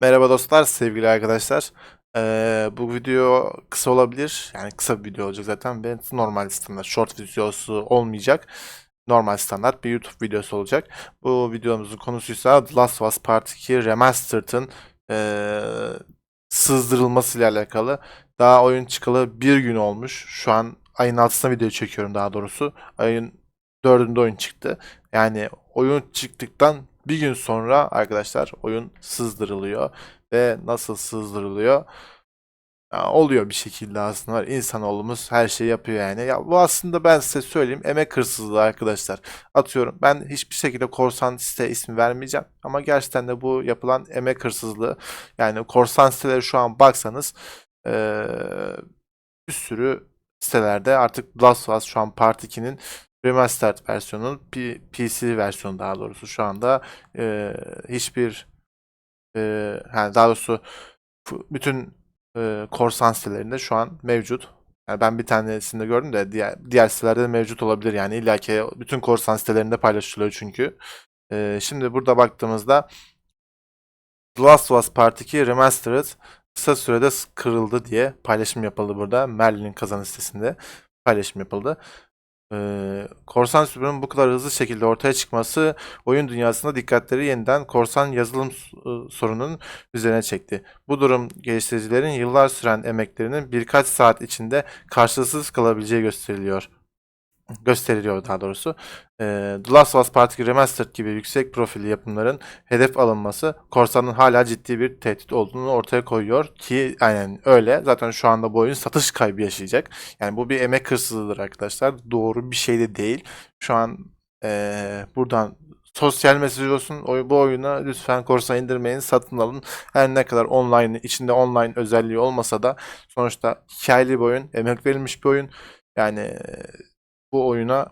Merhaba dostlar, sevgili arkadaşlar. Ee, bu video kısa olabilir. Yani kısa bir video olacak zaten. Ben normal standart, short videosu olmayacak. Normal standart bir YouTube videosu olacak. Bu videomuzun konusuysa The Last of Us Part 2 Remastered'ın ee, sızdırılmasıyla alakalı. Daha oyun çıkalı bir gün olmuş. Şu an ayın 6'sında video çekiyorum daha doğrusu. Ayın 4'ünde oyun çıktı. Yani oyun çıktıktan bir gün sonra arkadaşlar oyun sızdırılıyor. Ve nasıl sızdırılıyor? Ya oluyor bir şekilde aslında. İnsanoğlumuz her şeyi yapıyor yani. Ya bu aslında ben size söyleyeyim emek hırsızlığı arkadaşlar. Atıyorum ben hiçbir şekilde korsan site ismi vermeyeceğim. Ama gerçekten de bu yapılan emek hırsızlığı. Yani korsan siteleri şu an baksanız eee, bir sürü sitelerde artık Last of Us şu an Part 2'nin Remastered versiyonun PC versiyonu daha doğrusu şu anda eee, hiçbir eee, yani daha doğrusu bütün eee, korsan sitelerinde şu an mevcut. Yani ben bir tanesinde gördüm de diğer diğer sitelerde de mevcut olabilir yani illaki bütün korsan sitelerinde paylaşılıyor çünkü. Eee, şimdi burada baktığımızda The Last of Us Part 2 Remastered kısa sürede kırıldı diye paylaşım yapıldı burada. Merlin'in kazanı sitesinde paylaşım yapıldı. Ee, korsan sürümünün bu kadar hızlı şekilde ortaya çıkması oyun dünyasında dikkatleri yeniden korsan yazılım s- ı, sorununun üzerine çekti. Bu durum geliştiricilerin yıllar süren emeklerinin birkaç saat içinde karşılıksız kalabileceği gösteriliyor. Gösteriliyor daha doğrusu. Ee, The Last of Us Part 2 Remastered gibi yüksek profilli yapımların hedef alınması korsanın hala ciddi bir tehdit olduğunu ortaya koyuyor ki aynen öyle. Zaten şu anda bu oyun satış kaybı yaşayacak. Yani bu bir emek hırsızlığıdır arkadaşlar. Doğru bir şey de değil. Şu an eee, buradan sosyal mesaj olsun. Bu oyuna lütfen korsan indirmeyin, satın alın. Her ne kadar online içinde online özelliği olmasa da sonuçta hikayeli bir oyun, emek verilmiş bir oyun. Yani bu oyuna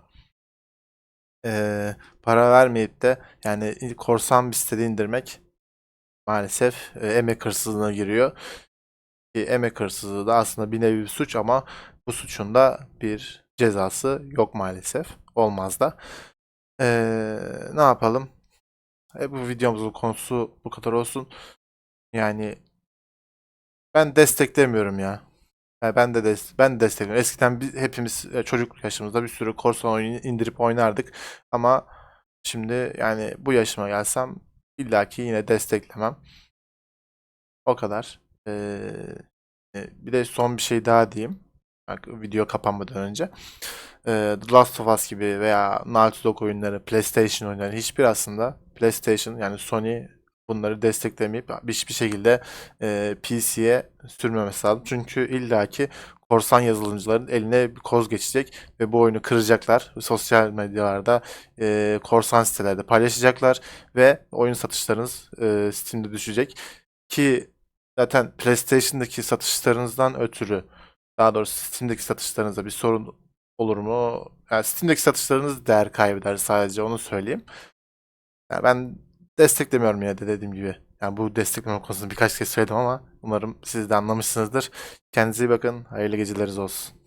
eee, para vermeyip de yani korsan bir sitede indirmek maalesef eee, emek hırsızlığına giriyor. Ki emek hırsızlığı da aslında bir nevi bir suç ama bu suçun da bir cezası yok maalesef. Olmaz da. Eee, ne yapalım? E, bu videomuzun konusu bu kadar olsun. Yani ben desteklemiyorum ya. Yani ben de des ben de desteklemiyorum. Eskiden biz, hepimiz e, çocuk yaşımızda bir sürü korsan oyunu indirip oynardık. Ama şimdi yani bu yaşıma gelsem illaki yine desteklemem. O kadar. Eee, e, bir de son bir şey daha diyeyim. Bak, video kapanmadan önce. Eee, The Last of Us gibi veya Naughty Dog oyunları, PlayStation oyunları hiçbir aslında PlayStation yani Sony bunları desteklemeyip hiçbir şekilde eee, PC'ye sürmemesi lazım. Çünkü illaki korsan yazılımcıların eline bir koz geçecek ve bu oyunu kıracaklar. Sosyal medyalarda eee, korsan sitelerde paylaşacaklar ve oyun satışlarınız eee, Steam'de düşecek. Ki zaten PlayStation'daki satışlarınızdan ötürü daha doğrusu Steam'deki satışlarınızda bir sorun olur mu? Yani Steam'deki satışlarınız değer kaybeder sadece onu söyleyeyim. Yani ben desteklemiyorum yine de dediğim gibi. Yani bu destekleme konusunu birkaç kez söyledim ama umarım siz de anlamışsınızdır. Kendinize iyi bakın. Hayırlı geceleriniz olsun.